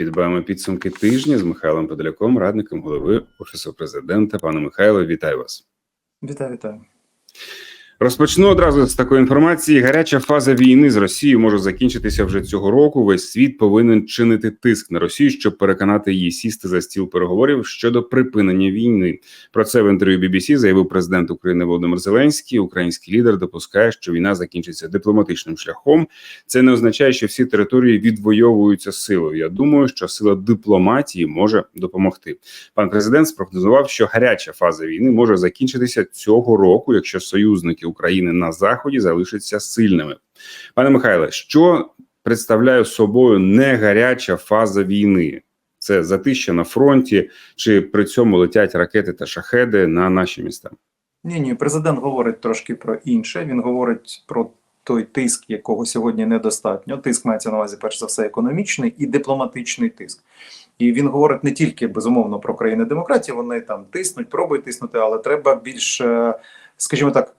Підбиваємо підсумки тижня з Михайлом Подоляком, радником голови офісу президента. Пане Михайло, вітаю вас. Вітаю, вітаю. Розпочну одразу з такої інформації. Гаряча фаза війни з Росією може закінчитися вже цього року. Весь світ повинен чинити тиск на Росію, щоб переконати її сісти за стіл переговорів щодо припинення війни. Про це в інтерв'ю BBC заявив президент України Володимир Зеленський. Український лідер допускає, що війна закінчиться дипломатичним шляхом. Це не означає, що всі території відвоюються силою. Я думаю, що сила дипломатії може допомогти. Пан президент спрогнозував, що гаряча фаза війни може закінчитися цього року, якщо союзники України на заході залишаться сильними. Пане Михайле, що представляє собою не гаряча фаза війни? Це затища на фронті, чи при цьому летять ракети та шахеди на наші міста? Ні, ні, президент говорить трошки про інше. Він говорить про той тиск, якого сьогодні недостатньо. Тиск мається на увазі, перш за все, економічний і дипломатичний тиск. І він говорить не тільки безумовно про країни демократії, вони там тиснуть, пробують тиснути, але треба більш, е, скажімо так.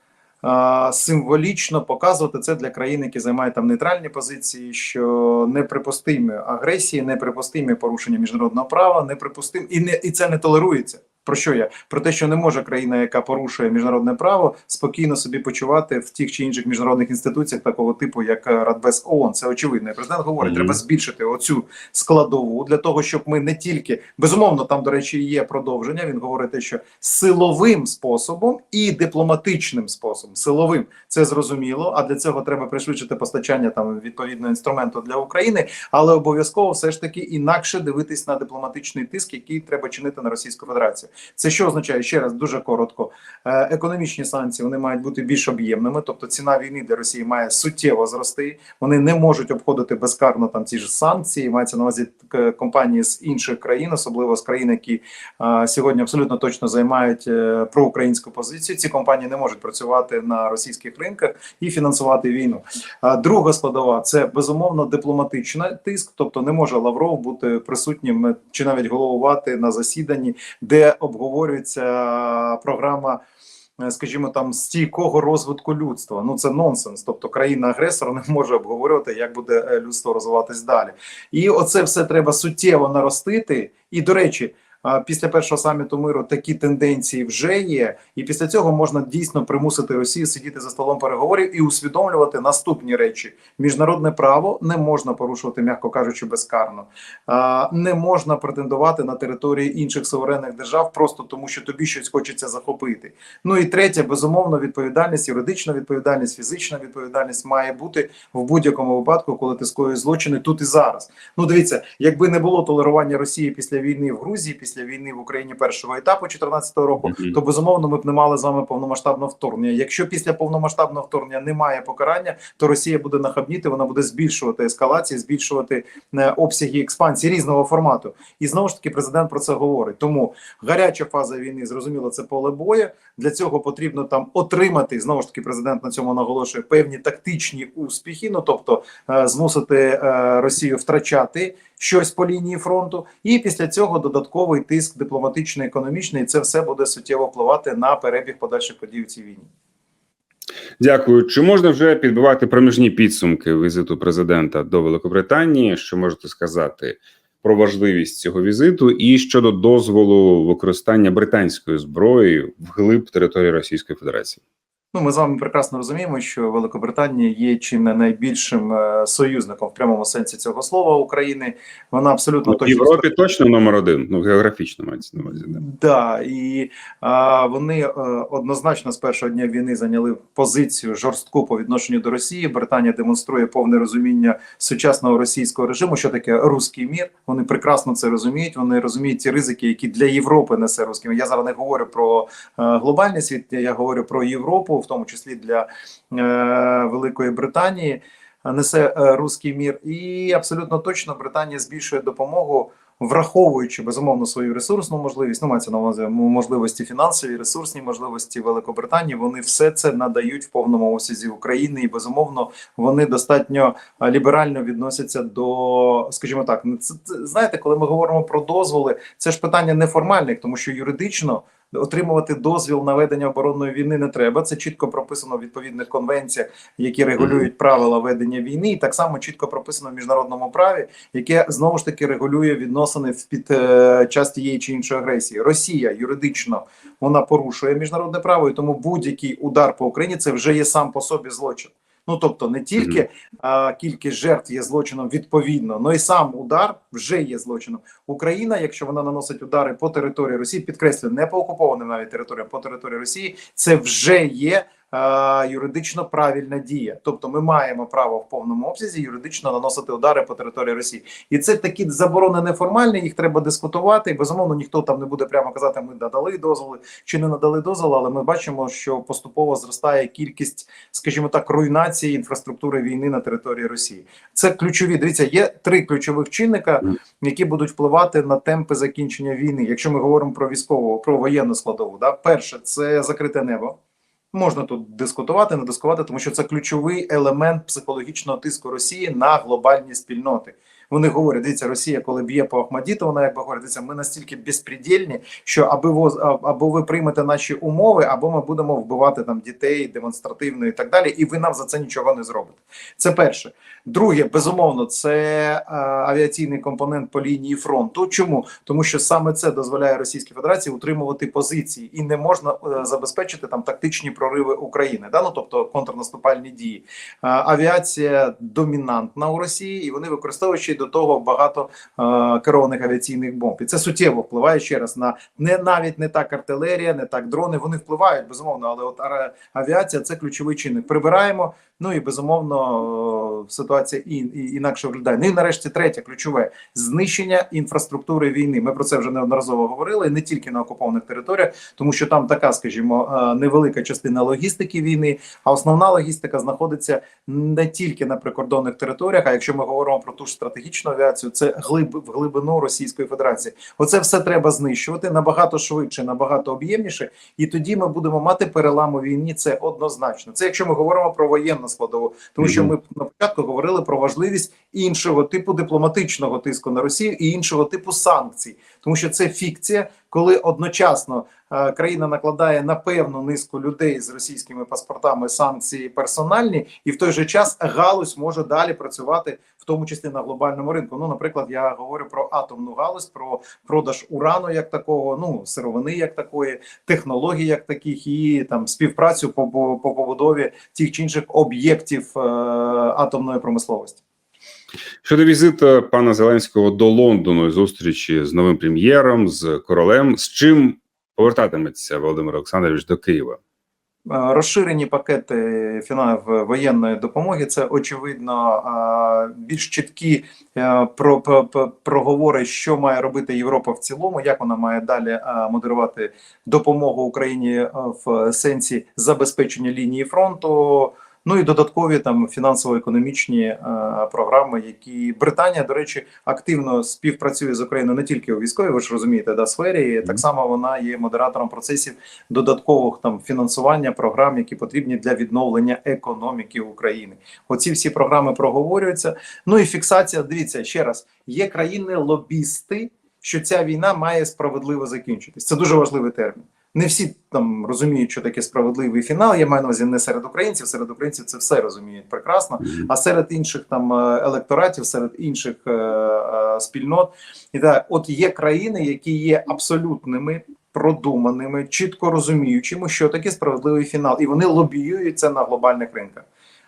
Символічно показувати це для країн, які займають там нейтральні позиції, що неприпустимі агресії, неприпустимі порушення міжнародного права, неприпустимі і не і це не толерується. Про що я? Про те, що не може країна, яка порушує міжнародне право, спокійно собі почувати в тих чи інших міжнародних інституціях такого типу, як е, Радбез ООН. Це очевидно. І Президент говорить, Мгм. треба збільшити оцю складову для того, щоб ми не тільки безумовно там, до речі, є продовження. Він говорить, те, що силовим способом і дипломатичним способом. Силовим це зрозуміло. А для цього треба пришвидшити постачання там відповідного інструменту для України, але обов'язково все ж таки інакше дивитись на дипломатичний тиск, який треба чинити на Російську Федерацію. Це що означає ще раз дуже коротко. Е, економічні санкції вони мають бути більш об'ємними, тобто ціна війни для Росії має суттєво зрости. Вони не можуть обходити безкарно там ці ж санкції. Мається на увазі е, компанії з інших країн, особливо з країн, які е, сьогодні абсолютно точно займають проукраїнську позицію. Ці компанії не можуть працювати на російських ринках і фінансувати війну. Друга складова це безумовно дипломатична тиск, тобто не може Лавров бути присутнім чи навіть головувати на засіданні, де обговорюється програма. е, Скажімо, там стійкого розвитку людства. Ну це нонсенс. Тобто країна-агресор не може обговорювати, як буде е, людство розвиватись далі. І оце все треба суттєво наростити. І до речі, після першого саміту миру такі тенденції вже є, і після цього можна дійсно примусити Росію сидіти за столом переговорів і усвідомлювати наступні речі: міжнародне право не можна порушувати, м'яко кажучи, безкарно. Не можна претендувати на території інших суверенних держав просто тому, що тобі щось хочеться захопити. Ну і третє, безумовно, відповідальність, юридична відповідальність, фізична відповідальність має бути в будь-якому випадку, коли ти скоюєш злочини тут і зараз. Ну дивіться, якби не було толерування Росії після війни в Грузії, війни в Україні першого етапу 2014 року, Мгм. то безумовно ми б не мали з вами повномасштабного вторгнення. Якщо після повномасштабного вторгнення немає покарання, то Росія буде нахабніти, вона буде збільшувати ескалації, збільшувати е, обсяги експансії різного формату. І знову ж таки, президент про це говорить. Тому гаряча фаза війни, зрозуміло, це поле бою. Для цього потрібно там отримати знову ж таки. Президент на цьому наголошує певні тактичні успіхи. Ну тобто е, змусити е, Росію втрачати щось по лінії фронту, і після цього додатковий тиск дипломатичний, економічний. І це все буде суттєво впливати на перебіг подальших подій у цій війні. Дякую. Чи можна вже підбивати проміжні підсумки візиту президента до Великобританії? Що можете сказати про важливість цього візиту і щодо дозволу використання британської зброї вглиб території Російської Федерації? Ну, ми з вами прекрасно розуміємо, що Великобританія є чи не найбільшим е, союзником в прямому сенсі цього слова України. Вона абсолютно Ну, в точно Європі точно номер один. Ну географічно мається на увазі. Да. Да, і а, вони е, однозначно з першого дня війни зайняли позицію жорстку по відношенню до Росії. Британія демонструє повне розуміння сучасного російського режиму. Що таке руський мір? Вони прекрасно це розуміють. Вони розуміють ті ризики, які для Європи несе руський мір. Я зараз не говорю про е, глобальний світ. Я говорю про Європу, в тому числі для е, Великої Британії. Несе е, руський мір, і абсолютно точно Британія збільшує допомогу враховуючи безумовно свою ресурсну можливість, ну мається на увазі можливості фінансові, ресурсні можливості Великобританії, вони все це надають в повному обсязі України, і безумовно вони достатньо ліберально відносяться до, скажімо так, ну, знаєте, коли ми говоримо про дозволи, це ж питання неформальних, тому що юридично. Отримувати дозвіл на ведення оборонної війни не треба. Це чітко прописано в відповідних конвенціях, які регулюють правила ведення війни, і так само чітко прописано в міжнародному праві, яке знову ж таки регулює відносини в під е, час тієї чи іншої агресії. Росія юридично вона порушує міжнародне право, і тому будь-який удар по Україні це вже є сам по собі злочин. Ну тобто не тільки а, кількість жертв є злочином відповідно, але й сам удар вже є злочином. Україна, якщо вона наносить удари по території Росії, підкреслюю, не по окупованим навіть територіям, по території Росії, це вже є юридично правильна дія. Тобто, ми маємо право в повному обсязі юридично наносити удари по території Росії, і це такі заборони неформальні. Їх треба дискутувати. І безумовно ніхто там не буде прямо казати, ми надали дозволи чи не надали дозволу, але ми бачимо, що поступово зростає кількість, скажімо так, руйнації інфраструктури війни на території Росії. Це ключові. Дивіться, є три ключових чинника, які будуть впливати на темпи закінчення війни. Якщо ми говоримо про військову, про воєнну складову, да, перше це закрите небо. Можна тут дискутувати, не дискутувати, тому що це ключовий елемент психологічного тиску Росії на глобальні спільноти. Вони говорять, дивіться, Росія, коли б'є по Ахмадіту, вона якби говорить, дивіться, ми настільки безпредельні, що аби воз або ви приймете наші умови, або ми будемо вбивати там дітей демонстративно і так далі, і ви нам за це нічого не зробите. Це перше. Друге, безумовно, це е, авіаційний компонент по лінії фронту. Чому? Тому що саме це дозволяє Російській Федерації утримувати позиції, і не можна е, забезпечити там тактичні прориви України, да? ну тобто контрнаступальні дії. Е, авіація домінантна у Росії, і вони використовують ще й до того багато керованих авіаційних бомб. І це суттєво впливає ще раз на не навіть не так артилерія, не так дрони. Вони впливають безумовно, але от авіація це ключовий чинник. Прибираємо. Ну і безумовно е, ситуація і, і інакше виглядає. Ну і нарешті третє ключове знищення інфраструктури війни. Ми про це вже неодноразово говорили, не тільки на окупованих територіях, тому що там така, скажімо, е, невелика частина логістики війни, а основна логістика знаходиться не тільки на прикордонних територіях. А якщо ми говоримо про ту ж стратегічну авіацію, це глиб в глибину Російської Федерації. Оце все треба знищувати набагато швидше, набагато об'ємніше, і тоді ми будемо мати перелам у війні. Це однозначно. Це якщо ми говоримо про воєнну складову, тому що ми на початку говорили про важливість іншого типу дипломатичного тиску на Росію і іншого типу санкцій, тому що це фікція, коли одночасно е, країна накладає на певну низку людей з російськими паспортами санкції персональні, і в той же час галузь може далі працювати, в тому числі на глобальному ринку. Ну, наприклад, я говорю про атомну галузь, про продаж урану як такого, ну сировини як такої, технологій як таких, і там співпрацю по, по побудові тих чи інших об'єктів е, атомної промисловості. Щодо візиту пана Зеленського до Лондону і зустрічі з новим прем'єром, з королем, з чим повертатиметься Володимир Олександрович до Києва? Е, Розширені пакети фінансів воєнної допомоги це очевидно е, більш чіткі е, про, про, про- проговори, що має робити Європа в цілому, як вона має далі модерувати допомогу Україні в сенсі забезпечення лінії фронту. Ну і додаткові там фінансово-економічні е, програми, які Британія, до речі, активно співпрацює з Україною не тільки у військовій, ви ж розумієте, да, сфері. Так само вона є модератором процесів додаткових там фінансування програм, які потрібні для відновлення економіки України. Оці всі програми проговорюються. Ну і фіксація. Дивіться ще раз: є країни-лобісти, що ця війна має справедливо закінчитись. Це дуже важливий термін. Не всі там розуміють, що таке справедливий фінал. Я маю на увазі не серед українців. Серед українців це все розуміють прекрасно. А серед інших там е, електоратів, серед інших е, е, спільнот, і так, от є країни, які є абсолютними. Продуманими, чітко розуміючими, що таке справедливий фінал, і вони лобіюють це на глобальних ринках.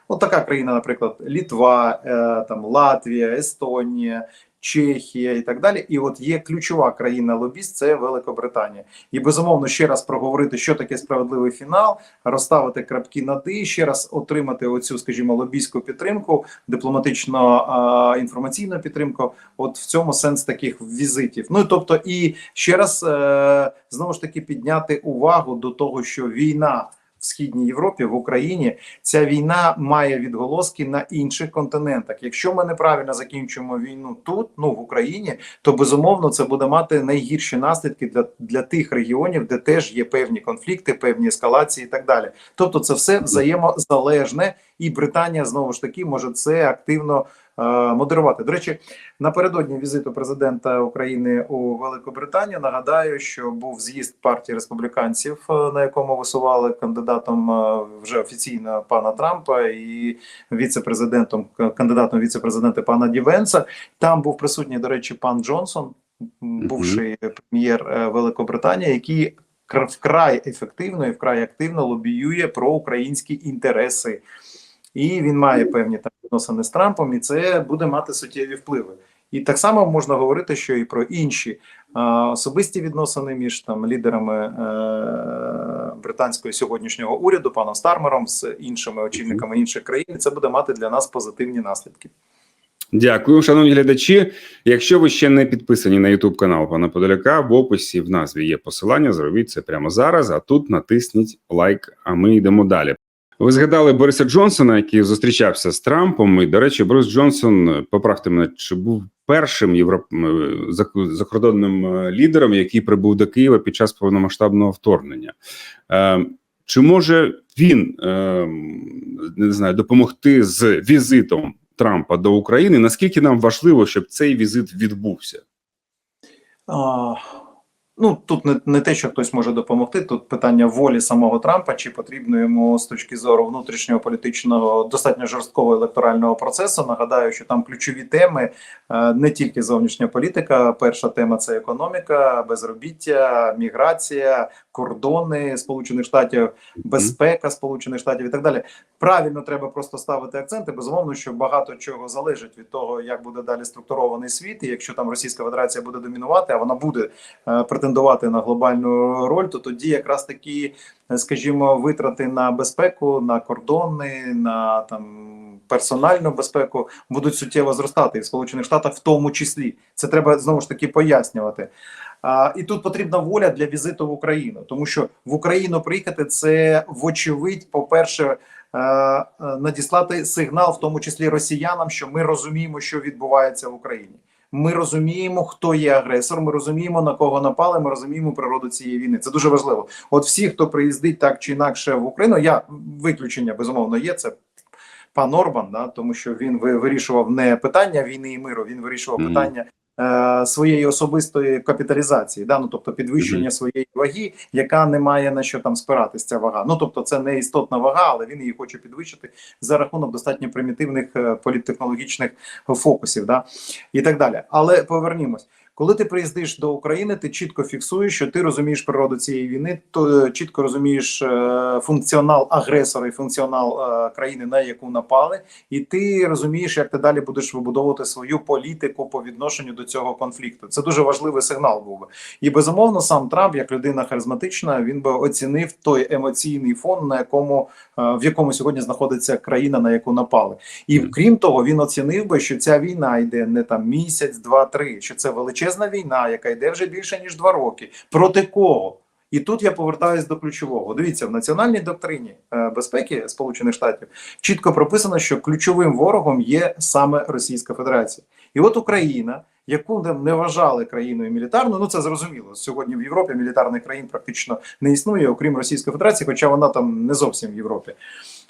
От така країна, наприклад, Літва, е, там Латвія, Естонія, Чехія і так далі. І от є ключова країна лобіст це Великобританія. І безумовно ще раз проговорити, що таке справедливий фінал, розставити крапки над «і», ще раз отримати оцю, скажімо, лобійську підтримку, дипломатично інформаційну підтримку. От в цьому сенс таких візитів. Ну тобто, і ще раз е, знову ж таки підняти увагу до того, що війна. В східній Європі в Україні ця війна має відголоски на інших континентах. Якщо ми неправильно закінчуємо війну тут, ну в Україні, то безумовно це буде мати найгірші наслідки для, для тих регіонів, де теж є певні конфлікти, певні ескалації і так далі. Тобто, це все взаємозалежне, і Британія знову ж таки може це активно модерувати. До речі, напередодні візиту президента України у Велику Британію нагадаю, що був з'їзд партії республіканців, е, на якому висували кандидатом е, вже офіційно пана Трампа і віце-президентом кандидатом віце-президента пана Дівенса. Там був присутній, до речі, пан Джонсон, бувший прем'єр е, Великобританії, який кра- вкрай ефективно і вкрай активно лобіює про українські інтереси. І він має певні там відносини з Трампом, і це буде мати суттєві впливи. І так само можна говорити, що і про інші а, особисті відносини між там лідерами е, британського сьогоднішнього уряду, паном Стармером, з іншими очільниками інших країн. Це буде мати для нас позитивні наслідки. Дякую, шановні глядачі. Якщо ви ще не підписані на YouTube канал пана Подоляка, в описі в назві є посилання. Зробіть це прямо зараз. А тут натисніть лайк. А ми йдемо далі. Ви згадали Бориса Джонсона, який зустрічався з Трампом. І, до речі, Борис Джонсон, поправте мене, чи був першим європ... е, закордонним е, лідером, який прибув до Києва під час повномасштабного вторгнення. Е, Чи може він е, не знаю допомогти з візитом Трампа до України? Наскільки нам важливо, щоб цей візит відбувся? Ну тут не, не те, що хтось може допомогти. Тут питання волі самого Трампа, чи потрібно йому з точки зору внутрішнього політичного достатньо жорсткого електорального процесу. Нагадаю, що там ключові теми е, не тільки зовнішня політика. Перша тема це економіка, безробіття, міграція, кордони Сполучених Штатів, безпека Сполучених Штатів і так далі. Правильно треба просто ставити акценти. Безумовно, що багато чого залежить від того, як буде далі структурований світ. І якщо там Російська Федерація буде домінувати, а вона буде е, претендувати на глобальну роль, то тоді якраз такі, е, скажімо, витрати на безпеку, на кордони, на там. Персональну безпеку будуть суттєво зростати і в Сполучених Штатах, в тому числі це треба знову ж таки пояснювати. А, і тут потрібна воля для візиту в Україну, тому що в Україну приїхати це вочевидь, по-перше, е, е, надіслати сигнал, в тому числі росіянам, що ми розуміємо, що відбувається в Україні. Ми розуміємо, хто є агресор. Ми розуміємо на кого напали. Ми розуміємо природу цієї війни. Це дуже важливо. От всі, хто приїздить так чи інакше в Україну, я виключення безумовно є. Це пан Орбан, да, тому що він вирішував не питання війни і миру, він вирішував Мгм. питання е, своєї особистої капіталізації, да, ну тобто підвищення своєї ваги, яка не має на що там спиратися ця вага. Ну тобто, це не істотна вага, але він її хоче підвищити за рахунок достатньо примітивних е, політтехнологічних фокусів, да, і так далі. Але повернімось. Коли ти приїздиш до України, ти чітко фіксуєш, що ти розумієш природу цієї війни, то е, чітко розумієш е, функціонал агресора і функціонал е, країни, на яку напали, і ти розумієш, як ти далі будеш вибудовувати свою політику по відношенню до цього конфлікту. Це дуже важливий сигнал був би. І безумовно, сам Трамп, як людина харизматична, він би оцінив той емоційний фон, на якому в якому сьогодні знаходиться країна, на яку напали. І крім того, він оцінив би, що ця війна йде не там місяць, два, три, що це величезна війна, яка йде вже більше ніж два роки. Проти кого? І тут я повертаюсь до ключового. Дивіться, в національній доктрині е, безпеки Сполучених Штатів чітко прописано, що ключовим ворогом є саме Російська Федерація. І от Україна, яку не вважали країною мілітарною, ну це зрозуміло. Сьогодні в Європі мілітарних країн практично не існує, окрім Російської Федерації, хоча вона там не зовсім в Європі.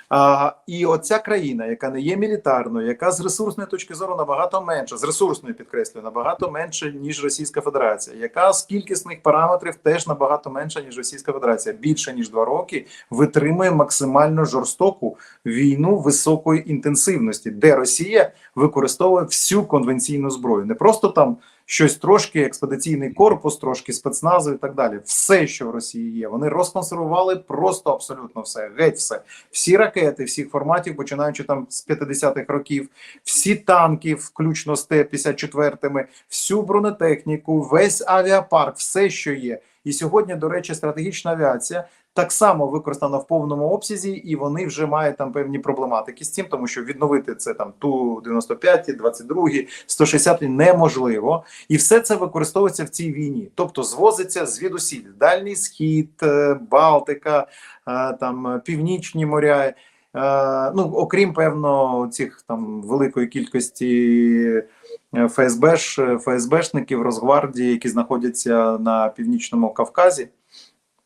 А, і оця країна, яка не є мілітарною, яка з ресурсної точки зору набагато менша, з ресурсної підкреслюю, набагато менше ніж Російська Федерація, яка з кількісних параметрів теж набагато менша ніж Російська Федерація, більше ніж два роки, витримує максимально жорстоку війну високої інтенсивності, де Росія використовує всю конвенційну зброю, не просто там щось трошки, експедиційний корпус, трошки спецназу і так далі. Все, що в Росії є, вони розконсервували просто абсолютно все, геть все. Всі ракети, всіх форматів, починаючи там з 50-х років, всі танки, включно з Т-54, всю бронетехніку, весь авіапарк, все, що є. І сьогодні, до речі, стратегічна авіація так само використана в повному обсязі, і вони вже мають там певні проблематики з цим, тому що відновити це там ту 95, 22, 160 неможливо, і все це використовується в цій війні, тобто звозиться звідусіль Дальній Схід, е, Балтика, е, там Північні моря. Е, Ну, окрім певно, цих там великої кількості е, ФСБш, ФСБшників Росгвардії, які знаходяться на північному Кавказі.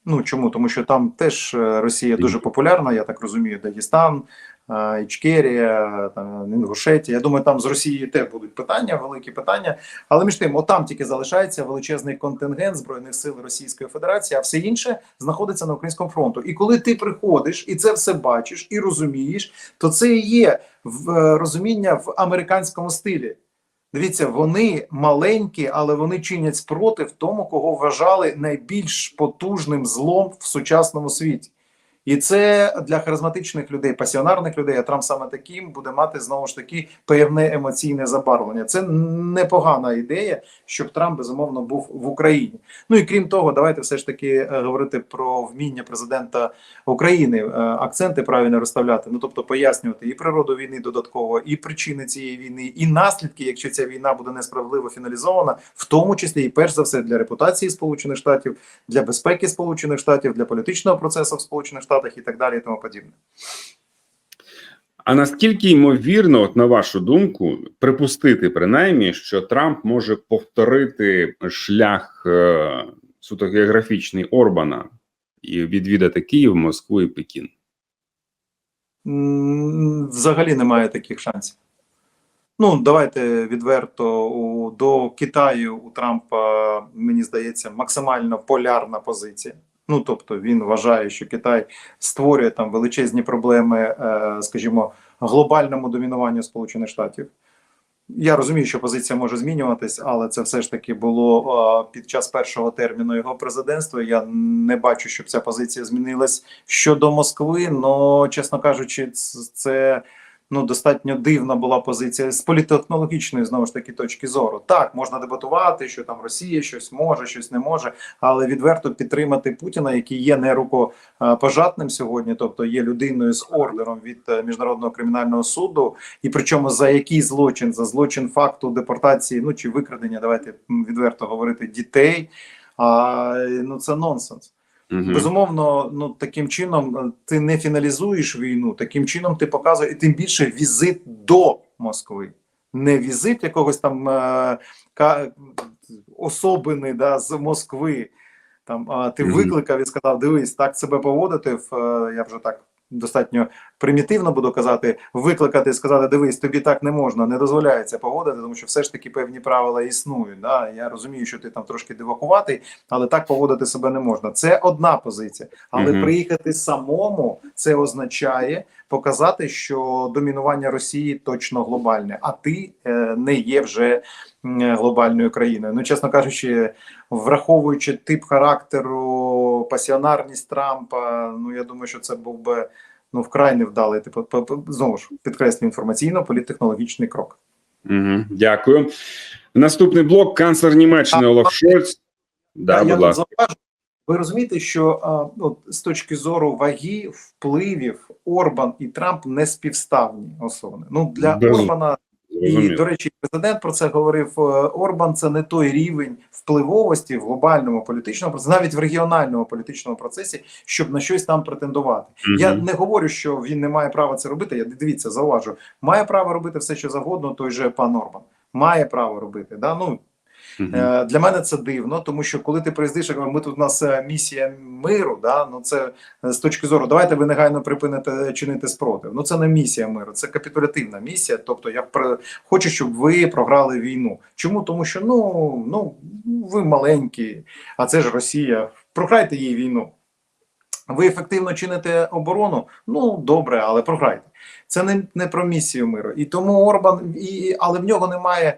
Ну чому? Тому що там теж е, Росія дуже популярна, я так розумію, Дагестан, е, Ічкерія, там, Інгушетія. Я думаю, там з Росії теж будуть питання, великі питання. Але між тим, отам тільки залишається величезний контингент збройних сил Російської Федерації, а все інше знаходиться на українському фронту. І коли ти приходиш і це все бачиш і розумієш, то це і є в е, розуміння в американському стилі. Дивіться, вони маленькі, але вони чинять спротив тому, кого вважали найбільш потужним злом в сучасному світі. І це для харизматичних людей, пасіонарних людей, а Трамп саме таким буде мати знову ж таки певне емоційне забарвлення. Це непогана ідея, щоб Трамп безумовно був в Україні. Ну і крім того, давайте все ж таки е, говорити про вміння президента України, е, акценти правильно розставляти. Ну тобто пояснювати і природу війни додатково, і причини цієї війни, і наслідки, якщо ця війна буде несправедливо фіналізована, в тому числі і перш за все для репутації Сполучених Штатів, для безпеки Сполучених Штатів, для політичного процесу в Сполучених Штатах і так далі, і тому подібне. А наскільки ймовірно, от на вашу думку, припустити принаймні, що Трамп може повторити шлях е, суто географічний Орбана і відвідати Київ, Москву і Пекін? Взагалі немає таких шансів. Ну, давайте відверто у, до Китаю у Трампа, мені здається, максимально полярна позиція. Ну, тобто він вважає, що Китай створює там величезні проблеми, е, скажімо, глобальному домінуванню Сполучених Штатів. Я розумію, що позиція може змінюватись, але це все ж таки було е, під час першого терміну його президентства. Я не бачу, щоб ця позиція змінилась щодо Москви. Ну, чесно кажучи, це ну достатньо дивна була позиція з політехнологічної знову ж таки точки зору. Так можна дебатувати, що там Росія щось може, щось не може, але відверто підтримати Путіна, який є не рукопожатним сьогодні, тобто є людиною з ордером від е, міжнародного кримінального суду, і причому за який злочин за злочин факту депортації, ну чи викрадення, давайте відверто говорити дітей. А ну це нонсенс. Угу. Безумовно, ну таким чином е, ти не фіналізуєш війну, таким чином ти показуєш, і тим більше візит до Москви, не візит якогось там е, ка, особини да, з Москви. Там а ти угу. викликав і сказав: дивись, так себе поводити. В е, я вже так достатньо примітивно буду казати, викликати і сказати: дивись, тобі так не можна, не дозволяється погодити, тому що все ж таки певні правила існують. Да? Я розумію, що ти там трошки дивакуватий, але так поводити себе не можна. Це одна позиція. Але угу. приїхати самому це означає показати, що домінування Росії точно глобальне, а ти е, не є вже глобальною країною. Ну, чесно кажучи, враховуючи тип характеру, пасіонарність Трампа, ну я думаю, що це був би ну вкрай невдалий типу, знову ж підкреслю інформаційно-політтехнологічний крок. Угу. Дякую. Наступний блок канцлер Німеччини Олаф Шольц. Да, я будь ласка. Ви розумієте, що от, з точки зору ваги впливів Орбан і Трамп не співставні особи. Ну для Без- Орбана і до речі, президент про це говорив. е, Орбан це не той рівень впливовості в глобальному політичному процесі, навіть в регіональному політичному процесі, щоб на щось там претендувати. Мгм. Я не говорю, що він не має права це робити. Я дивіться, зауважу, має право робити все, що завгодно. Той же пан Орбан має право робити. Да? Ну Е, Для мене це дивно, тому що коли ти приїздиш, ми тут у нас е, місія миру, да ну це е, з точки зору, давайте ви негайно припините чинити спротив. Ну це не місія миру, це капітулятивна місія. Тобто, я про хочу, щоб ви програли війну. Чому? Тому що ну ну ви маленькі, а це ж Росія. Програйте їй війну. Ви ефективно чините оборону? Ну добре, але програйте. Це не, не про місію миру. І тому Орбан, і, але в нього немає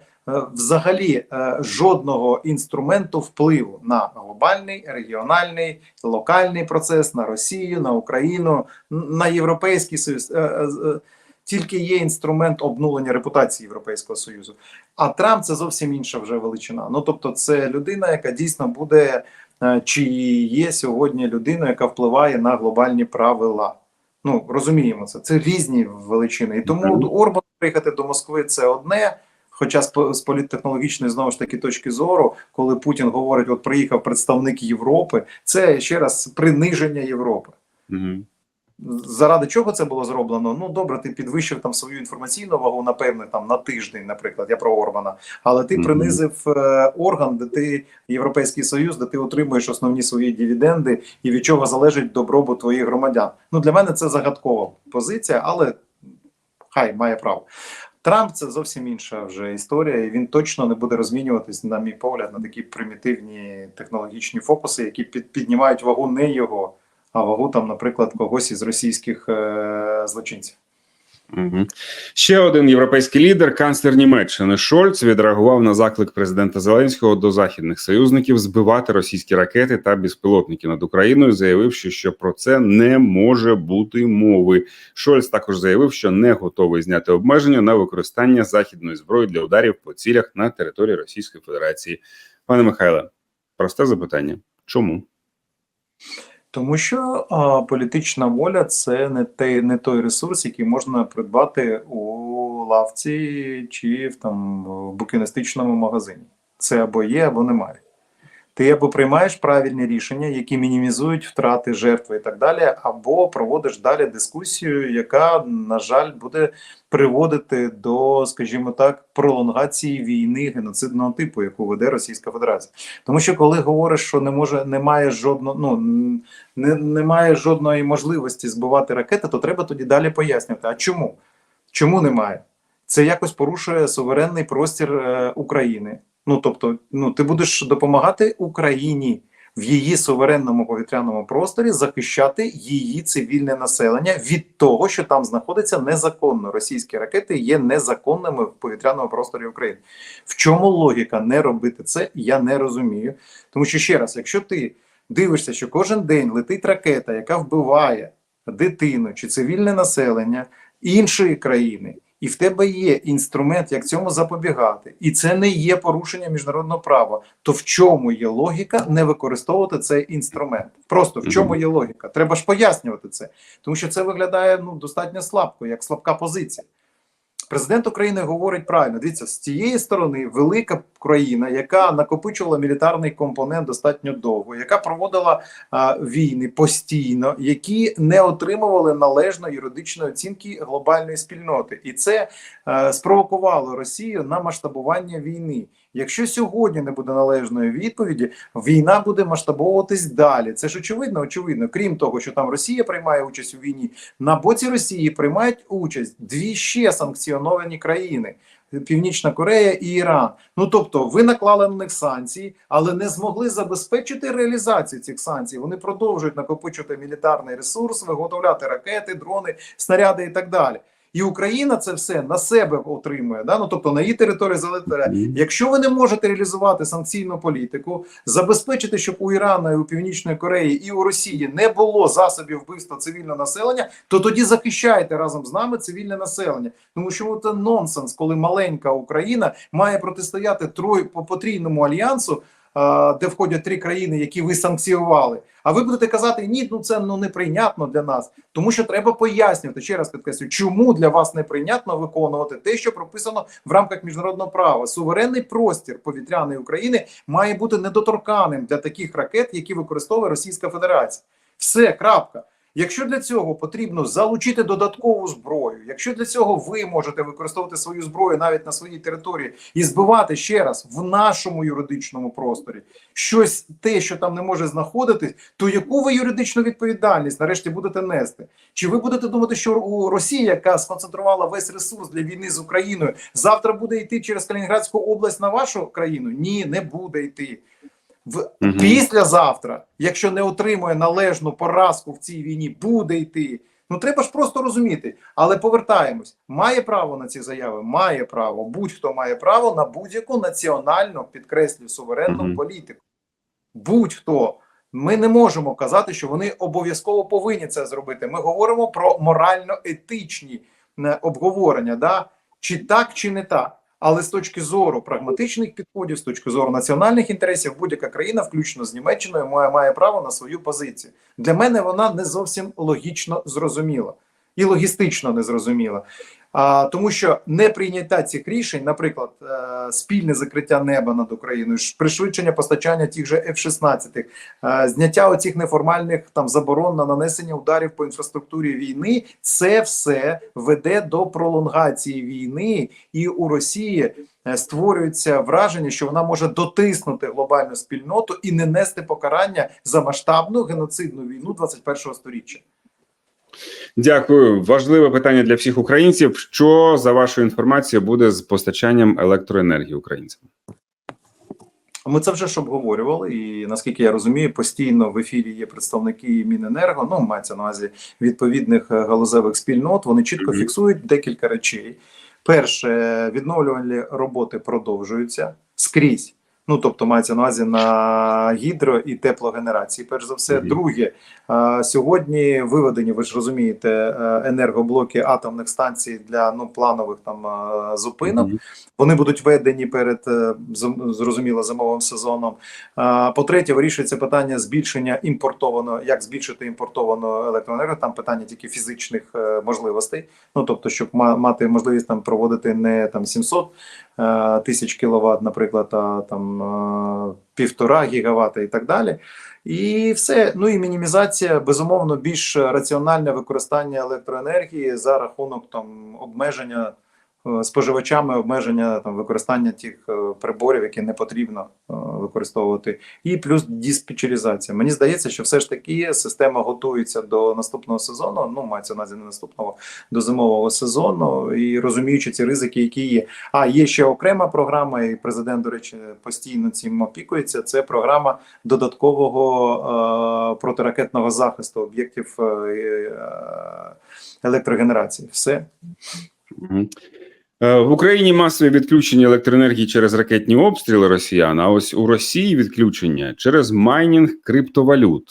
взагалі е, жодного інструменту впливу на глобальний, регіональний, локальний процес, на Росію, на Україну, на Європейський Союз. Е, е, е, Тільки є інструмент обнулення репутації Європейського Союзу. А Трамп це зовсім інша вже величина. Ну тобто, це людина, яка дійсно буде е, чи є сьогодні людиною, яка впливає на глобальні правила. Ну розуміємо це. Це різні величини. І тому. Орбан приїхати до Москви це одне. Хоча з, політтехнологічної знову ж таки точки зору, коли Путін говорить, от приїхав представник Європи, це ще раз приниження Європи. Мгм. Заради чого це було зроблено? Ну добре, ти підвищив там свою інформаційну вагу, напевне, там на тиждень, наприклад, я про Орбана. Але ти принизив е, орган, де ти Європейський Союз, де ти отримуєш основні свої дивіденди, і від чого залежить добробут твоїх громадян. Ну для мене це загадкова позиція, але Хай має право. Трамп це зовсім інша вже історія, і він точно не буде розмінюватись, на мій погляд, на такі примітивні технологічні фокуси, які під, піднімають вагу не його, а вагу там, наприклад, когось із російських е- злочинців. Угу. Ще один європейський лідер, канцлер Німеччини Шольц, відреагував на заклик президента Зеленського до західних союзників збивати російські ракети та безпілотники над Україною, заявивши, що про це не може бути мови. Шольц також заявив, що не готовий зняти обмеження на використання західної зброї для ударів по цілях на території Російської Федерації. Пане Михайле, просте запитання: чому? Тому що а, політична воля це не те, не той ресурс, який можна придбати у лавці чи в там букіністичному магазині. Це або є, або немає. Ти або приймаєш правильні рішення, які мінімізують втрати жертви і так далі, або проводиш далі дискусію, яка, на жаль, буде приводити до, скажімо так, пролонгації війни геноцидного типу, яку веде Російська Федерація. Тому що коли говориш, що не може, немає жодного, ну не, немає жодної можливості збивати ракети, то треба тоді далі пояснювати. А чому? Чому немає? Це якось порушує суверенний простір е, України. Ну тобто, ну ти будеш допомагати Україні в її суверенному повітряному просторі захищати її цивільне населення від того, що там знаходиться незаконно. Російські ракети є незаконними в повітряному просторі України. В чому логіка не робити це? Я не розумію. Тому що ще раз, якщо ти дивишся, що кожен день летить ракета, яка вбиває дитину чи цивільне населення іншої країни. І в тебе є інструмент, як цьому запобігати, і це не є порушення міжнародного права. То в чому є логіка не використовувати цей інструмент? Просто в чому є логіка? Треба ж пояснювати це, тому що це виглядає ну достатньо слабко, як слабка позиція. Президент України говорить правильно: дивіться, з цієї сторони велика країна, яка накопичувала мілітарний компонент достатньо довго, яка проводила а, війни постійно, які не отримували належної юридичної оцінки глобальної спільноти, і це а, спровокувало Росію на масштабування війни. Якщо сьогодні не буде належної відповіді, війна буде масштабовуватись далі. Це ж очевидно, очевидно. Крім того, що там Росія приймає участь у війні, на боці Росії приймають участь дві ще санкціоновані країни. Північна Корея і Іран. Ну тобто, ви наклали на них санкції, але не змогли забезпечити реалізацію цих санкцій. Вони продовжують накопичувати мілітарний ресурс, виготовляти ракети, дрони, снаряди і так далі. І Україна це все на себе отримує. Да? Ну тобто на її території залетає. Якщо ви не можете реалізувати санкційну політику, забезпечити, щоб у Ірана, і у Північної Кореї і у Росії не було засобів вбивства цивільного населення, то тоді захищайте разом з нами цивільне населення. Тому що це нонсенс, коли маленька Україна має протистояти трой по потрійному альянсу. Де входять три країни, які ви санкціювали, а ви будете казати, ні, ну це ну неприйнятно для нас, тому що треба пояснювати ще раз підкреслю, чому для вас неприйнятно виконувати те, що прописано в рамках міжнародного права. Суверенний простір повітряної України має бути недоторканим для таких ракет, які використовує Російська Федерація. Все, крапка. Якщо для цього потрібно залучити додаткову зброю, якщо для цього ви можете використовувати свою зброю навіть на своїй території і збивати ще раз в нашому юридичному просторі щось те, що там не може знаходитись, то яку ви юридичну відповідальність нарешті будете нести? Чи ви будете думати, що у Росії, яка сконцентрувала весь ресурс для війни з Україною, завтра буде йти через Калінінградську область на вашу країну? Ні, не буде йти. В Мгм. післязавтра, якщо не отримує належну поразку в цій війні, буде йти. Ну треба ж просто розуміти. Але повертаємось, має право на ці заяви, має право. Будь-хто має право на будь-яку національну підкреслю суверенну Мгм. політику. Будь-хто. Ми не можемо казати, що вони обов'язково повинні це зробити. Ми говоримо про морально-етичні е, обговорення, да? чи так, чи не так. Але з точки зору прагматичних підходів, з точки зору національних інтересів, будь-яка країна, включно з Німеччиною, має, має право на свою позицію. Для мене вона не зовсім логічно зрозуміла і логістично не зрозуміла. Тому що неприйняття цих рішень, наприклад, е, спільне закриття неба над Україною, пришвидшення постачання тих же F-16, е, зняття оцих неформальних там заборон на нанесення ударів по інфраструктурі війни, це все веде до пролонгації війни, і у Росії е, створюється враження, що вона може дотиснути глобальну спільноту і не нести покарання за масштабну геноцидну війну 21-го сторіччя. Дякую. Важливе питання для всіх українців. Що за вашою інформацією буде з постачанням електроенергії українцям? Ми це вже ж обговорювали, і наскільки я розумію, постійно в ефірі є представники Міненерго, ну мається на увазі відповідних е, галузевих спільнот. Вони чітко Мгм. фіксують декілька речей. Перше, відновлювальні роботи продовжуються скрізь. Ну тобто мається на увазі на гідро і теплогенерації. Перш за все, друге сьогодні виведені, ви ж розумієте, е, енергоблоки атомних станцій для ну планових там е, зупинок. Вони будуть введені перед е, зрозуміло зимовим сезоном. А, По-третє, вирішується питання збільшення імпортованого, як збільшити імпортовану електроенергію. Там питання тільки фізичних можливостей. Ну тобто, щоб ма- мати можливість там проводити не там 700 е, тисяч кіловат, наприклад, а там е, півтора гігавата і так далі. І все. Ну і мінімізація, безумовно, більш раціональне використання електроенергії за рахунок там обмеження споживачами, обмеження там використання тих е, приборів, які не потрібно е, використовувати, і плюс диспетчеризація. Мені здається, що все ж таки система готується до наступного сезону. Ну мається на не наступного до зимового сезону, і розуміючи ці ризики, які є. А є ще окрема програма, і президент, до речі, постійно цим опікується. Це програма додаткового е, протиракетного захисту об'єктів е, е, електрогенерації. Все. Е, В Україні масові відключення електроенергії через ракетні обстріли росіян. А ось у Росії відключення через майнінг криптовалют.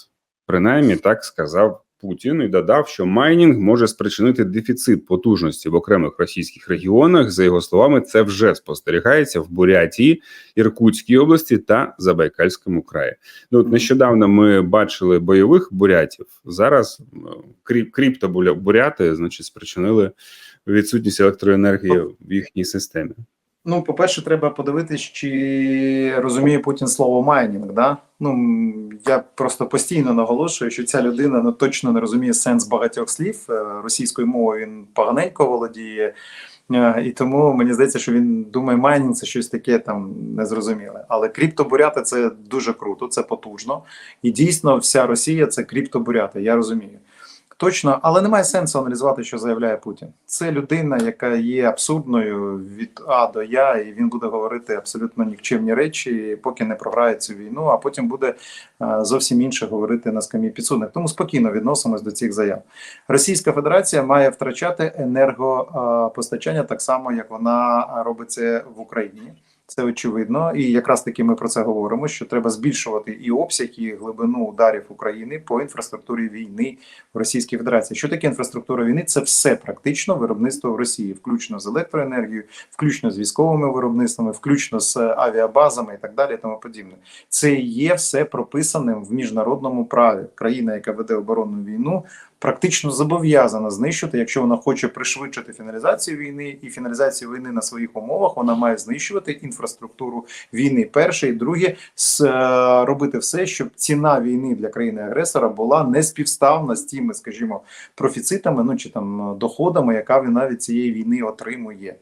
Принаймні так сказав Путін і додав, що майнінг може спричинити дефіцит потужності в окремих російських регіонах. За його словами, це вже спостерігається в Бурятії, Іркутській області та Забайкальському краї. Ну от нещодавно ми бачили бойових бурятів. Зараз е, кріп, криптобуряти, значить, спричинили відсутність електроенергії в їхній системі. Ну, по-перше, треба подивитись, чи розуміє Путін слово майнінг. Да? Ну я просто постійно наголошую, що ця людина ну, точно не розуміє сенс багатьох слів. Е, Російською мовою він поганенько володіє, Е, і тому мені здається, що він думає, майнінг це щось таке там незрозуміле. Але криптобуряти це дуже круто, це потужно. І дійсно, вся Росія це криптобуряти, я розумію. Точно, але немає сенсу аналізувати, що заявляє Путін. Це людина, яка є абсурдною від А до Я, і він буде говорити абсолютно нікчемні речі, поки не програє цю війну, а потім буде е, зовсім інше говорити на скам'ї підсудних. Тому спокійно відносимось до цих заяв. Російська Федерація має втрачати енергопостачання так само, як вона робить це в Україні. Це очевидно, і якраз таки ми про це говоримо: що треба збільшувати і обсяг, і глибину ударів України по інфраструктурі війни в Російській Федерації. Що таке інфраструктура війни? Це все практично виробництво в Росії, включно з електроенергією, включно з військовими виробництвами, включно з авіабазами і так далі. Тому подібне. Це є все прописаним в міжнародному праві. Країна, яка веде оборонну війну, практично зобов'язана знищити, якщо вона хоче пришвидшити фіналізацію війни і фіналізацію війни на своїх умовах, вона має знищувати інфраструктуру війни. Перше і друге, е, робити все, щоб ціна війни для країни-агресора була не співставна з тими, скажімо, профіцитами, ну чи там доходами, яка вона від цієї війни отримує.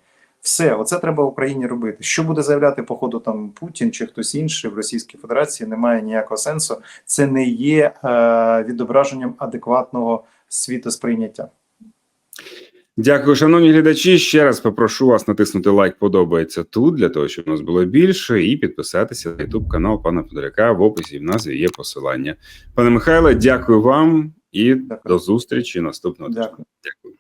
Все, оце треба Україні робити. Що буде заявляти по ходу там Путін чи хтось інший в Російській Федерації, немає ніякого сенсу. Це не є е, відображенням адекватного світосприйняття. Дякую, шановні глядачі. Ще раз попрошу вас натиснути лайк, подобається тут, для того, щоб нас було більше, і підписатися на youtube канал пана Федоряка. В описі в назві є посилання. Пане Михайле, дякую вам і Дякую. до зустрічі наступного тижня. Дякую. Дякую.